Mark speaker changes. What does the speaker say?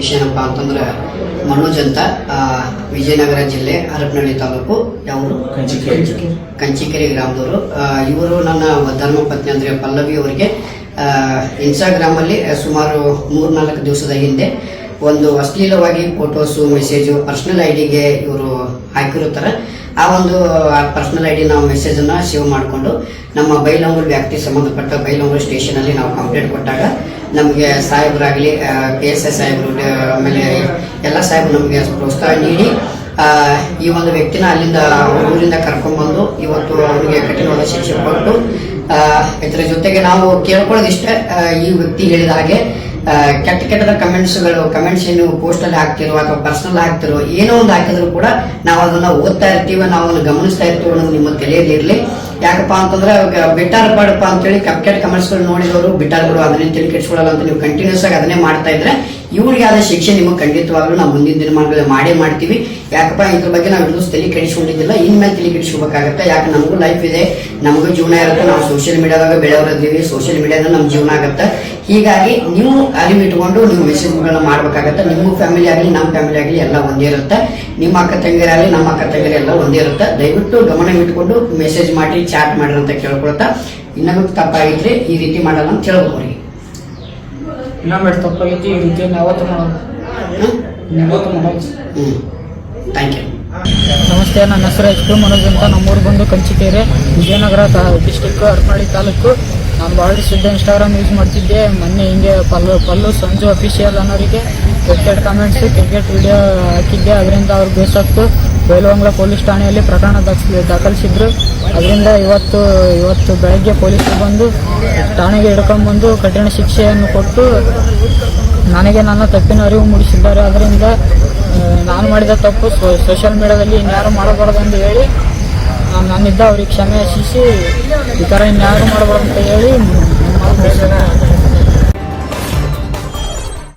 Speaker 1: ವಿಷಯ ಏನಪ್ಪ ಅಂತಂದ್ರೆ ಮನೋಜ್ ಅಂತ ವಿಜಯನಗರ ಜಿಲ್ಲೆ ಹರಪನಹಳ್ಳಿ ತಾಲೂಕು ಯಾವರು? ಕಂಚಿಕೆರೆ. ಗ್ರಾಮದವರು. ಇವರು ನನ್ನ ಧರ್ಮಪತ್ನಿ ಅಂದರೆ ಪಲ್ಲವಿ ಅವರಿಗೆ ಇನ್ಸ್ಟಾಗ್ರಾಮಲ್ಲಿ ಸುಮಾರು ಮೂರ್ನಾಲ್ಕು ದಿವಸದ ಹಿಂದೆ ಒಂದು ಅಶ್ಲೀಲವಾಗಿ ಫೋಟೋಸು ಮೆಸೇಜು ಪರ್ಸ್ನಲ್ ಐಡಿಗೆ ಡಿಗೆ ಇವರು ಹಾಕಿರುತ್ತಾರೆ. ಆ ಒಂದು ಪರ್ಸನಲ್ ಐ ಡಿ ನಾವು ಅನ್ನ ಸೇವ್ ಮಾಡಿಕೊಂಡು ನಮ್ಮ ಬೈಲಂಗೂರು ವ್ಯಾಪ್ತಿ ಸಂಬಂಧಪಟ್ಟ ಬೈಲಂಗೂರು ಸ್ಟೇಷನಲ್ಲಿ ನಾವು ಕಂಪ್ಲೇಂಟ್ ಕೊಟ್ಟಾಗ ನಮಗೆ ಸಾಹೇಬರಾಗಲಿ ಕೆ ಎಸ್ ಎಸ್ ಸಾಹೇಬರು ಆಮೇಲೆ ಎಲ್ಲ ಸಾಹೇಬರು ನಮಗೆ ಪ್ರೋತ್ಸಾಹ ನೀಡಿ ಈ ಒಂದು ವ್ಯಕ್ತಿನ ಅಲ್ಲಿಂದ ಊರಿಂದ ಕರ್ಕೊಂಡ್ಬಂದು ಇವತ್ತು ಅವರಿಗೆ ಕಠಿಣವಾದ ಶಿಕ್ಷೆ ಕೊಟ್ಟು ಇದರ ಜೊತೆಗೆ ನಾವು ಕೇಳ್ಕೊಳ್ಳೋದಿಷ್ಟೇ ಈ ವ್ಯಕ್ತಿ ಹೇಳಿದ ಹಾಗೆ ಕೆಟ್ಟ ಕೆಟ್ಟದ ಕಮೆಂಟ್ಸ್ಗಳು, ಕಮೆಂಟ್ಸ್ ಏನು ಪೋಸ್ಟ್ ಅಲ್ಲಿ ಹಾಕ್ತಿರೋ ಅಥವಾ ಪರ್ಸನಲ್ ಹಾಕ್ತಿರೋ, ಏನೋ ಒಂದು ಹಾಕಿದ್ರು ಕೂಡ ನಾವು ಅದನ್ನ ಓದ್ತಾ ಇರ್ತೀವಿ, ನಾವು ಅದನ್ನ ಗಮನಿಸ್ತಾ ಇರ್ತೀವಿ ಅನ್ನೋದು ನಿಮ್ಮ ತಲೆಯಲ್ಲಿ ಇರಲಿ. ಯಾಕಪ್ಪ ಅಂತಂದ್ರೆ ಬಿಟ್ಟಾರ ಪಾಡಪ್ಪ ಅಂತೇಳಿ ಕೆಟ್ಟ ಕಮೆಂಟ್ಸ್ಗಳು ನೋಡಿದವರು ಬಿಟ್ಟಾರ ಬಿಡು ಅದನ್ನೇ ತಿಳಿ ಕೆಡ್ಸ್ಕೊಳ್ಳಲ್ಲ ಅಂತ ನೀವು ಕಂಟಿನ್ಯೂಸ್ ಆಗಿ ಅದನ್ನೇ ಮಾಡ್ತಾ ಇದ್ರೆ ಇವ್ರಿಗೆ ಆದ ಶಿಕ್ಷೆ ನಿಮಗೆ ಖಂಡಿತವಾಗ್ಲೂ ನಾವು ಮುಂದಿನ ದಿನಮಾನಗಳಲ್ಲಿ ಮಾಡೇ ಮಾಡ್ತೀವಿ. ಯಾಕಪ್ಪ, ಇದ್ರ ಬಗ್ಗೆ ನಾವು ಇನ್ನೂ ತಲೆ ಕೆಡಿಸ್ಕೊಂಡಿದ್ದಿಲ್ಲ ಇನ್ಮೇಲೆ ತಲೆ ಕೆಡಿಸ್ಕೋಬೇಕಾಗತ್ತೆ ಯಾಕೆ, ನಮಗೂ ಲೈಫ್ ಇದೆ. ನಮಗೂ ಜೀವನ ಇರುತ್ತೆ. ನಾವು ಸೋಷಿಯಲ್ ಮೀಡಿಯಾದಾಗ ಬೆಳೆಯೋರಿದ್ದೀವಿ ಸೋಷಿಯಲ್ ಮೀಡಿಯಾದಾಗ ನಮ್ಮ ಜೀವನ ಆಗುತ್ತೆ. ಹೀಗಾಗಿ ನೀವು ಅರಿವು ಇಟ್ಕೊಂಡು ನೀವು ಮೆಸೇಜ್ಗಳನ್ನ ಮಾಡಬೇಕಾಗತ್ತೆ. ನಿಮ್ಮ ಫ್ಯಾಮಿಲಿ ಆಗಲಿ, ನಮ್ಮ ಫ್ಯಾಮಿಲಿ ಆಗಲಿ ಎಲ್ಲ ಒಂದೇ ಇರುತ್ತೆ. ನಿಮ್ಮ ಅಕ್ಕ ತಂಗಿರಾಗಲಿ, ನಮ್ಮ ಅಕ್ಕ ತಂಗಿರ ಎಲ್ಲ ಒಂದೇ ಇರುತ್ತೆ. ದಯವಿಟ್ಟು ಗಮನ ಇಟ್ಕೊಂಡು ಮೆಸೇಜ್ ಮಾಡಿ ಚಾಟ್ ಮಾಡ್ರಿ ಅಂತ ಕೇಳ್ಕೊಳ್ತಾ. ಇನ್ನೊಂದು ತಪ್ಪಾಗಿದ್ರೆ ಈ ರೀತಿ ಮಾಡಲ್ಲ ಅಂತ
Speaker 2: ಇನ್ನೊಮ್ಮೆ ತಪ್ಪಾಗೈತಿ ಈ ರೀತಿ ಯಾವತ್ತು ಮಾಡೋದು ಯಾವತ್ತು ಮಾಡೋದು
Speaker 1: ಹ್ಞೂ ಥ್ಯಾಂಕ್ ಯು
Speaker 2: ನಮಸ್ತೆ ನನ್ನ ಹೆಸರು ಎಚ್ ಪಿ ಮನೋಜ್ ಅಂತ ನಮ್ಮೂರು ಬಂದು ಕಂಚಿಕೇರಿ ವಿಜಯನಗರ ಡಿಸ್ಟಿಕ್ ಹರಪನಹಳ್ಳಿ ತಾಲೂಕು. ನಾನು ಭಾಳ ಸುದ್ದಿ ಇನ್ಸ್ಟಾಗ್ರಾಮ್ ಯೂಸ್ ಮಾಡ್ತಿದ್ದೆ. ಮೊನ್ನೆ ಹಿಂಗೆ ಪಲ್ಲು ಪಲ್ಲು ಸಂಜು ಅಫಿಷಿಯಲ್ ಅನ್ನೋರಿಗೆ ಕ್ರಿಕೆಟ್ ಕಾಮೆಂಟ್ಸು ಕ್ರಿಕೆಟ್ ವಿಡಿಯೋ ಹಾಕಿದ್ದೆ. ಅದರಿಂದ ಅವ್ರಿಗೆ ಬೇಸತ್ತು ಬೈಲವಂಗ್ಲ ಪೊಲೀಸ್ ಠಾಣೆಯಲ್ಲಿ ಪ್ರಕರಣ ದಾಖಲಿ ದಾಖಲಿಸಿದ್ರು. ಅದರಿಂದ ಇವತ್ತು ಇವತ್ತು ಬೆಳಗ್ಗೆ ಪೊಲೀಸರು ಬಂದು ಠಾಣೆಗೆ ಹಿಡ್ಕೊಂಡ್ಬಂದು ಕಠಿಣ ಶಿಕ್ಷೆಯನ್ನು ಕೊಟ್ಟು ನನಗೆ ನನ್ನ ತಪ್ಪಿನ ಅರಿವು ಮೂಡಿಸಿದ್ದಾರೆ. ಅದರಿಂದ ನಾನು ಮಾಡಿದ ತಪ್ಪು ಸೋಷಿಯಲ್ ಮೀಡಿಯಾದಲ್ಲಿ ಇನ್ಯಾರು ಮಾಡಬಾರ್ದು ಅಂತ ಹೇಳಿ, ನಾನು ನನ್ನಿದ್ದ ಅವ್ರಿಗೆ ಕ್ಷಮೆ ಯಶಿಸಿ ಈ ಥರ ಇನ್ಯಾರು ಮಾಡಬಾರ್ದು ಅಂತ ಹೇಳಿ